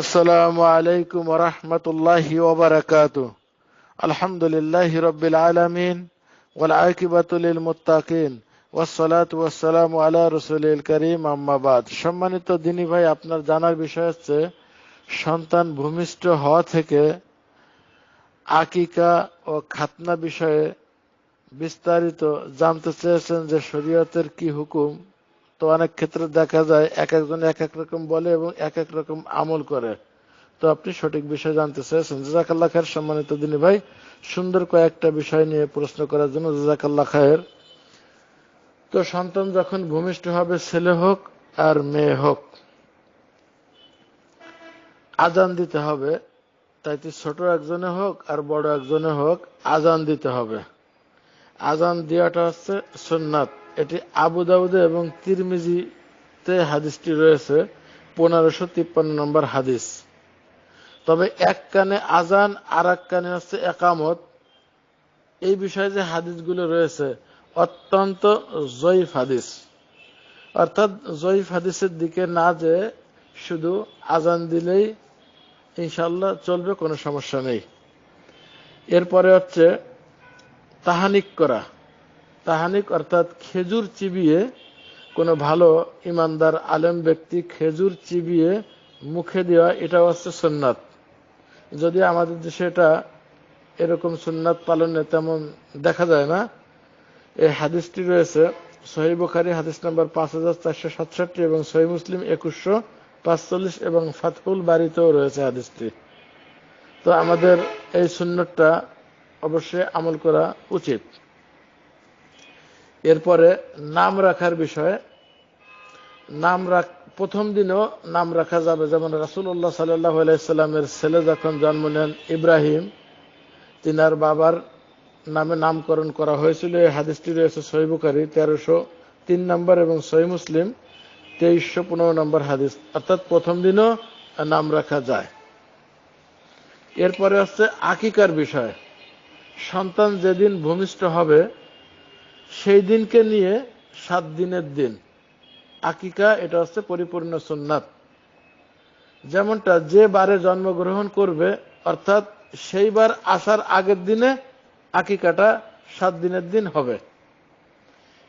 আসসালামু আলাইকুম রহমতুল্লাহি ওবরাকাত আলহামদুলিল্লাহ রবিল আলমিন ওয়াল আকিবাতুল মুতাকিন ওয়াসালাত ওয়াসালাম আল্লাহ রসুল করিম। আম্মাবাদ সম্মানিত দিনী ভাই, আপনার জানার বিষয় হচ্ছে, সন্তান ভূমিষ্ঠ হওয়া থেকে আকিকা ও খাতনা বিষয়ে বিস্তারিত জানতে চেয়েছেন যে শরীয়তের কি হুকুম। তো অনেক ক্ষেত্রে দেখা যায় এক একজন এক এক রকম বলে এবং এক এক রকম আমল করে। তো আপনি সঠিক বিষয় জানতে চেয়েছেন। জাজাকাল্লা খায়ের সম্মানিত দিনী ভাই, সুন্দর কয়েকটা বিষয় নিয়ে প্রশ্ন করার জন্য জাজাকাল্লা খায়ের। তো সন্তান যখন ভূমিষ্ঠ হবে, ছেলে হোক আর মেয়ে হোক, আজান দিতে হবে। তাই তাইতে ছোট একজনে হোক আর বড় একজনে হোক, আজান দিতে হবে। আজান দেওয়াটা হচ্ছে সুন্নাত। এটি আবু দাউদে এবং তিরমিজিতে হাদিসটি রয়েছে, পনেরোশো তিপ্পান্ন নম্বর হাদিস। তবে এক কানে আজান আর এক কানে হচ্ছে একামত। এই বিষয়ে যে হাদিসগুলো রয়েছে, অত্যন্ত জয়ীফ হাদিস। অর্থাৎ জয়ীফ হাদিসের দিকে না যে শুধু আজান দিলেই ইনশাল্লাহ চলবে, কোনো সমস্যা নেই। এরপরে হচ্ছে তাহানিক করা। তাহানিক অর্থাৎ খেজুর চিবিয়ে কোনো ভালো ইমানদার আলেম ব্যক্তি খেজুর চিবিয়ে মুখে দেওয়া এটা হচ্ছে সুন্নাত। যদি আমাদের দেশে এটা এরকম সুন্নাত পালনে তেমন দেখা যায় না, এই হাদিসটি রয়েছে সহি বুখারি হাদিস নাম্বার পাঁচ হাজার চারশো সাতষট্টি এবং সহি মুসলিম একুশশো পাঁচচল্লিশ এবং ফাতহুল বাড়িতেও রয়েছে হাদিসটি। তো আমাদের এই সুন্নতটা অবশ্যই আমল করা উচিত। এরপরে নাম রাখার বিষয়ে, নাম রাখ, প্রথম দিনও নাম রাখা যাবে। যেমন রাসুল্লাহ সাল্লাহ আলাইস্লামের ছেলে যখন জন্ম নেন ইব্রাহিম, তিনার বাবার নামে নামকরণ করা হয়েছিল। এই হাদিসটি রয়েছে সহিবুকারী তেরোশো তিন নম্বর এবং সহি মুসলিম, তেইশশো পনেরো নম্বর হাদিস। অর্থাৎ প্রথম দিনও নাম রাখা যায়। এরপরে হচ্ছে আকিকার বিষয়। সন্তান যেদিন ভূমিষ্ঠ হবে সেই দিনকে নিয়ে সাত দিনের দিন। আকিকা, এটা হচ্ছে পরিপূর্ণ সুন্নাত। যেমনটা যে বারে জন্মগ্রহণ করবে, অর্থাৎ সেইবার আসার আগের দিনে আকিকাটা সাত দিনের দিন হবে।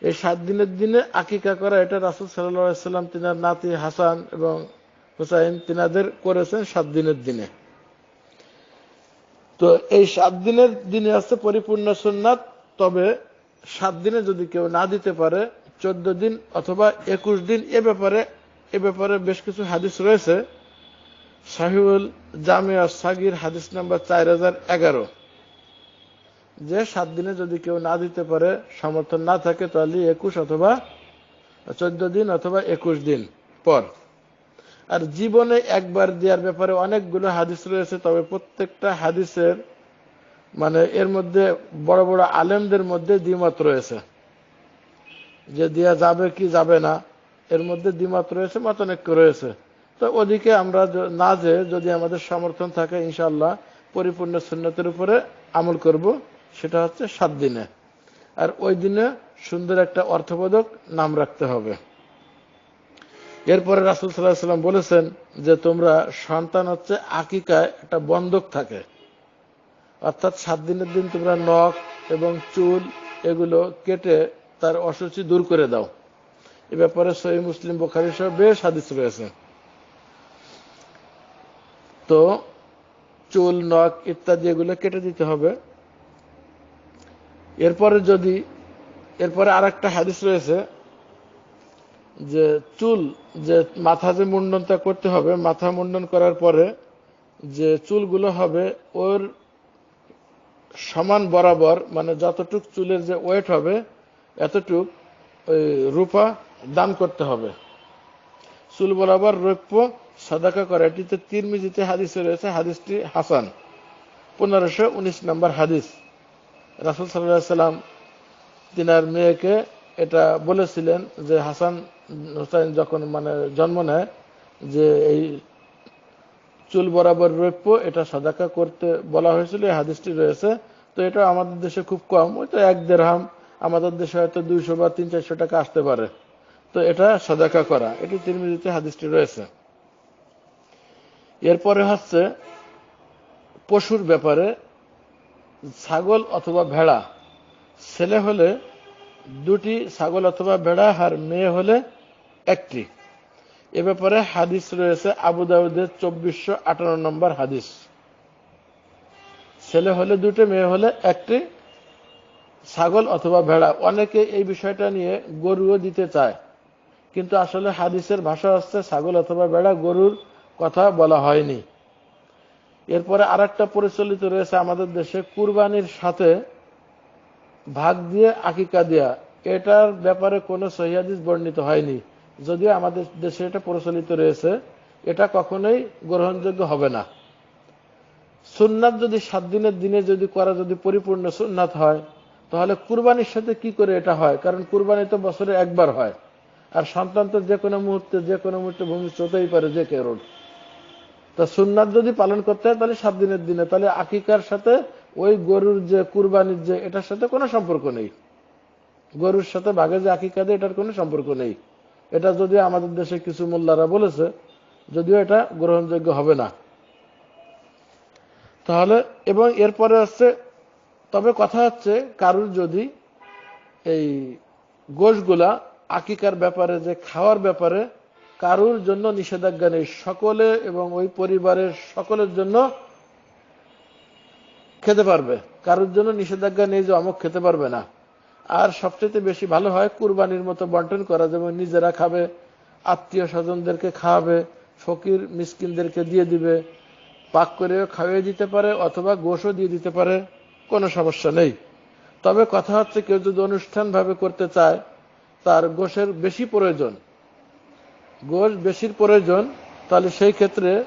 এই সাত দিনের দিনে আকিকা করা, এটা রাসুল সাল্লাম, তিনার নাতি হাসান এবং হুসাইন তিনাদের করেছেন সাত দিনের দিনে। তো এই সাত দিনের দিনে আছে পরিপূর্ণ সুন্নাত, তবে সাত দিনে যদি কেউ না দিতে পারে, চোদ্দ দিন অথবা একুশ দিন, এ ব্যাপারে এ ব্যাপারে বেশ কিছু হাদিস রয়েছে। সাহিউল জামিয়া সাগির হাদিস নাম্বার চার হাজার এগারো। যে সাত দিনে যদি কেউ না দিতে পারে, সমর্থন না থাকে, তাহলে একুশ অথবা চোদ্দ দিন অথবা একুশ দিন পর। আর জীবনে একবার দেওয়ার ব্যাপারে অনেকগুলো হাদিস রয়েছে, তবে প্রত্যেকটা হাদিসের মানে এর মধ্যে বড় বড় আলেমদের মধ্যে দ্বিমত রয়েছে। যে দেওয়া যাবে কি যাবে না, এর মধ্যে দ্বিমত রয়েছে, মতনৈক্য রয়েছে। তো ওদিকে আমরা না যে যদি আমাদের সমর্থন থাকে ইনশাল্লাহ পরিপূর্ণ সুন্নতের উপরে আমল করব, সেটা হচ্ছে সাত দিনে। আর ওই দিনে সুন্দর একটা অর্থবোধক নাম রাখতে হবে। এরপরে রাসুল সাল্লাহ সাল্লাম বলেছেন যে তোমরা সন্তান হচ্ছে আকিকায় একটা বন্ধক থাকে। অর্থাৎ সাত দিনের দিন তোমরা নখ এবং চুল এগুলো কেটে তার অসুচি দূর করে দাও। এ ব্যাপারে সহি মুসলিম বোখারি সহ বেশ হাদিস রয়েছে। তো চুল, নখ ইত্যাদি এগুলো কেটে দিতে হবে। এরপরে যদি, এরপরে আর একটা হাদিস রয়েছে যে চুল যে মাথা যে মুন্ডনটা করতে হবে, মাথা মুন্ডন করার পরে যে চুলগুলো হবে ওর সমান বরাবর মানে যতটুক চুলের যে ওয়েট হবে, এতটুক ওই রূপা দান করতে হবে। চুল বরাবর রৌপ্য সাদাকা করে। এটিতে তিরমিজিতে হাদিসে রয়েছে, হাদিসটি হাসান। পনেরোশো উনিশ নম্বর হাদিস। রাসুল সাল্লাহ সাল্লাম তিনার মেয়েকে এটা বলেছিলেন যে হাসান হোসাইন যখন মানে জন্ম নেয়, যে এই চুল বরাবর রৌপ্য, এটা সাদাকা করতে বলা হয়েছিল, এই হাদিসটি রয়েছে। তো এটা আমাদের দেশে খুব কম, ওই তো এক দেড়হাম, আমাদের দেশে হয়তো দুইশো বা তিন চারশো টাকা আসতে পারে। তো এটা সাদাকা করা, এটি তিরমিজিতে হাদিসটি রয়েছে। এরপরে হচ্ছে পশুর ব্যাপারে ছাগল অথবা ভেড়া, ছেলে হলে দুটি, ছাগল অথবা ভেড়া আর মেয়ে হলে একটি। এ ব্যাপারে হাদিস রয়েছে আবু দাউদের চব্বিশশো আঠারো নম্বর হাদিস। ছেলে হলে দুটো, মেয়ে হলে একটি, ছাগল অথবা ভেড়া। অনেকে এই বিষয়টা নিয়ে গরুও দিতে চায়। কিন্তু আসলে হাদিসের ভাষা হচ্ছে ছাগল অথবা ভেড়া, গরুর কথা বলা হয়নি। এরপরে আর পরিচালিত রয়েছে আমাদের দেশে কুরবানির সাথে ভাগ দিয়ে আকিকা দেয়া। এটার ব্যাপারে কোনো সহিদিস বর্ণিত হয়নি। যদিও আমাদের দেশে এটা প্রচলিত রয়েছে, এটা কখনোই গ্রহণযোগ্য হবে না। সুন্নাত যদি সাত দিনের দিনে যদি করা যদি পরিপূর্ণ সুন্নাত হয়, তাহলে কুরবানির সাথে কি করে এটা হয়? কারণ কুরবানি তো বছরে একবার হয়। আর সন্তান তো যে কোনো মুহূর্তে, যে কোনো মুহূর্তে হতেই পারে, যে কেউ তা সুন্নাত যদি পালন করতে হয়, তাহলে সাত দিনের দিনে। তাহলে আকিকার সাথে ওই গরুর যে কুরবানির যে, এটার সাথে কোনো সম্পর্ক নেই। গরুর সাথে বাঘে যে আকিকা দেয়, এটার কোনো সম্পর্ক নেই। এটা যদি আমাদের দেশে কিছু মোল্লারা বলেছে, যদিও এটা গ্রহণযোগ্য হবে না। তাহলে, এবং এরপরে হচ্ছে, তবে কথা হচ্ছে, কারুর যদি এই গোশগুলা আকিকার ব্যাপারে, যে খাওয়ার ব্যাপারে কারুর জন্য নিষেধাজ্ঞা নেই, সকলে এবং ওই পরিবারের সকলের জন্য খেতে পারবে। কারুর জন্য নিষেধাজ্ঞা নেই যে অমুক খেতে পারবে না। আর সবচেয়ে বেশি ভালো হয় কুরবানির মতো বন্টন করা। যেমন নিজেরা খাবে, আত্মীয় স্বজনদেরকে খাওয়াবে, ফকির মিসকিনদেরকে দিয়ে দিবে, পাক করেও খাইয়ে দিতে পারে অথবা গোশও দিয়ে দিতে পারে, কোনো সমস্যা নেই। তবে কথা হচ্ছে, কেউ যদি অনুষ্ঠানভাবে করতে চায়, তার গোশের বেশি প্রয়োজন। গোশ বেশির প্রয়োজন, তাহলে সেই ক্ষেত্রে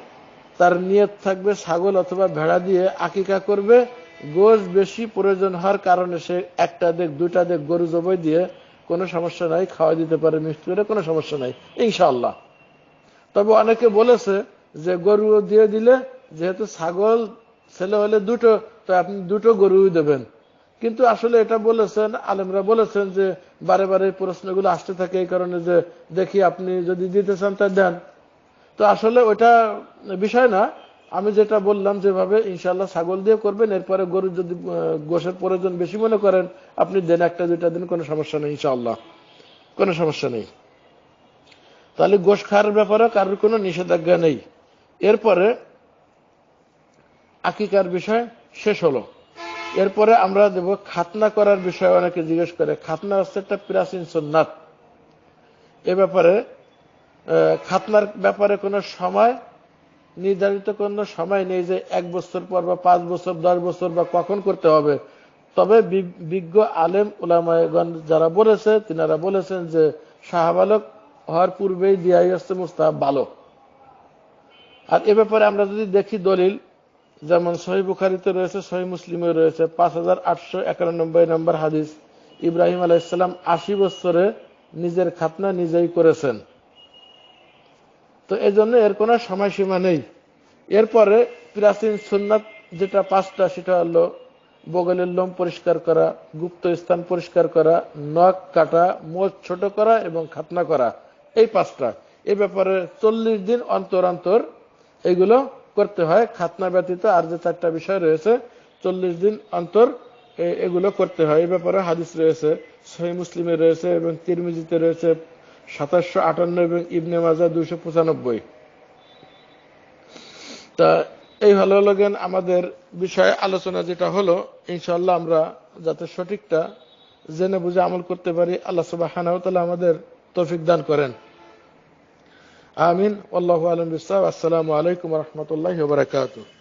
তার নিয়ত থাকবে ছাগল অথবা ভেড়া দিয়ে আকিকা করবে গোশ বেশি প্রয়োজন হওয়ার কারণে সে একটা দেখ, দুইটা দেখ গরু জবই দিয়ে কোনো সমস্যা নাই খাওয়া দিতে পারে, মিষ্টি করে কোনো সমস্যা নাই ইনশাল্লাহ তবে অনেকে বলেছে যে গরু দিয়ে দিলে যেহেতু ছাগল, ছেলে হলে দুটো, তো আপনি দুটো গরুই দেবেন। কিন্তু আসলে এটা বলেছেন, আলেমরা বলেছেন যে বারে বারে প্রশ্নগুলো আসতে থাকে এই কারণে যে দেখি আপনি যদি দিতে চান তা দেন। তো আসলে ওইটা বিষয় না আমি যেটা বললাম যেভাবে ইনশাল্লাহ ছাগল দিয়ে করবেন, এরপরে গরু যদি গোষের প্রয়োজন বেশি মনে করেন, আপনি দেন একটা, দুইটা দিন, কোনো সমস্যা নেই ইনশাল্লাহ কোনো সমস্যা নেই। তাহলে গোশ খাওয়ার ব্যাপারে কারোর কোনো নিষেধাজ্ঞা নেই। এরপরে আকিকার বিষয় শেষ হলো। এরপরে আমরা দেব খাতনা করার বিষয়ে অনেকে জিজ্ঞেস করে, খাতনা হচ্ছে একটা প্রাচীন সন্ন্যাত এ ব্যাপারে খাতনার ব্যাপারে কোনো সময় নির্ধারিত কোনো সময় নেই যে এক বছর পর বা পাঁচ বছর, দশ বছর বা কখন করতে হবে। তবে বিজ্ঞ আলেম উলামায়গণ যারা বলেছে, তিনারা বলেছেন যে শাহবালক হওয়ার পূর্বেই দিয়াই হচ্ছে মুস্তাহ ভালো। আর এ ব্যাপারে আমরা যদি দেখি দলিল, যেমন সহি বুখারিতে রয়েছে, সহি মুসলিমে রয়েছে, পাঁচ হাজার আটশো একানব্বই নম্বর হাদিস। ইব্রাহিম আলাইসাল্লাম আশি বছরে নিজের খাতনা নিজেই করেছেন। তো এই জন্য এর কোনো সময়সীমা নেই। এরপরে প্রাচীন সুন্নাত যেটা পাঁচটা, সেটা হলো বগলের লোম পরিষ্কার করা, গুপ্ত স্থান পরিষ্কার করা, নখ কাটা, মোচ ছোট করা এবং খাতনা করা, এই পাঁচটা। এ ব্যাপারে চল্লিশ দিন অন্তর অন্তর এগুলো করতে হয়। খাতনা ব্যতীত আর যে চারটা বিষয় রয়েছে, চল্লিশ দিন অন্তর এগুলো করতে হয়। এই ব্যাপারে হাদিস রয়েছে, সহি মুসলিমে রয়েছে এবং তিরমিজিতে রয়েছে সাতাশশো আটান্ন এবং ইবনে মাজা দুইশো পঁচানব্বই। তা এই ভালো লাগেন আমাদের বিষয়ে আলোচনা যেটা হলো ইনশাল্লাহ আমরা যাতে সঠিকটা জেনে বুঝে আমল করতে পারি, আল্লাহ সুবাহ আমাদের তৌফিক দান করেন। আমিন। আল্লাহ আলম বিশ্বাস আসসালামু আলাইকুম রহমতুল্লাহ বারকাতুহ।